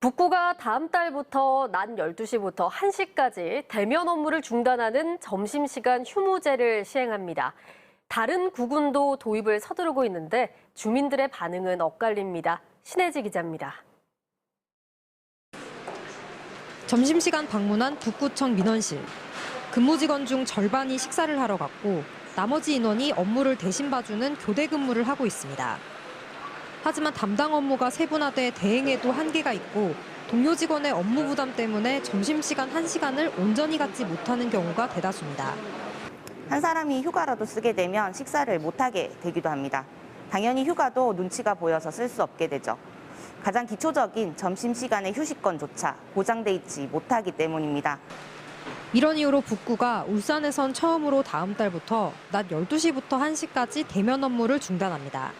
북구가 다음 달부터 낮 12시부터 1시까지 대면 업무를 중단하는 점심시간 휴무제를 시행합니다. 다른 구군도 도입을 서두르고 있는데 주민들의 반응은 엇갈립니다. 신혜지 기자입니다. 점심시간 방문한 북구청 민원실. 근무 직원 중 절반이 식사를 하러 갔고 나머지 인원이 업무를 대신 봐주는 교대 근무를 하고 있습니다. 하지만 담당 업무가 세분화돼 대행에도 한계가 있고 동료 직원의 업무 부담 때문에 점심시간 1시간을 온전히 갖지 못하는 경우가 대다수입니다. 한 사람이 휴가라도 쓰게 되면 식사를 못하게 되기도 합니다. 당연히 휴가도 눈치가 보여서 쓸 수 없게 되죠. 가장 기초적인 점심시간의 휴식권조차 보장돼 있지 못하기 때문입니다. 이런 이유로 북구가 울산에선 처음으로 다음 달부터 낮 12시부터 1시까지 대면 업무를 중단합니다.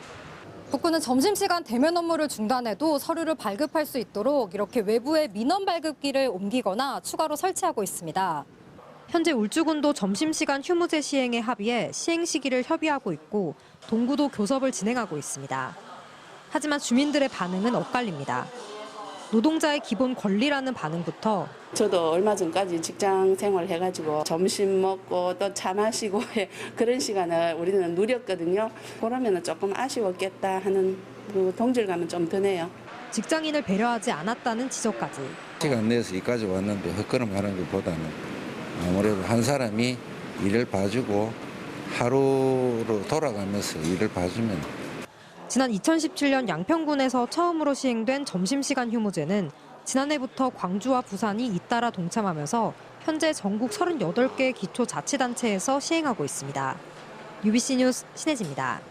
북구는 점심시간 대면 업무를 중단해도 서류를 발급할 수 있도록 이렇게 외부에 민원 발급기를 옮기거나 추가로 설치하고 있습니다. 현재 울주군도 점심시간 휴무제 시행에 합의해 시행 시기를 협의하고 있고 동구도 교섭을 진행하고 있습니다. 하지만 주민들의 반응은 엇갈립니다. 노동자의 기본 권리라는 반응부터 저도 얼마 전까지 직장 생활 해가지고 점심 먹고 또 차 마시고 그런 시간을 우리는 누렸거든요. 그러면 조금 아쉬웠겠다 하는 그 동질감은 좀 드네요. 직장인을 배려하지 않았다는 지적까지. 시간 내서 여기까지 왔는데 헛걸음하는 것보다는 아무래도 한 사람이 일을 봐주고 하루로 돌아가면서 일을 봐주면 지난 2017년 양평군에서 처음으로 시행된 점심시간 휴무제는 지난해부터 광주와 부산이 잇따라 동참하면서 현재 전국 38개 기초자치단체에서 시행하고 있습니다. UBC 뉴스 신혜지입니다.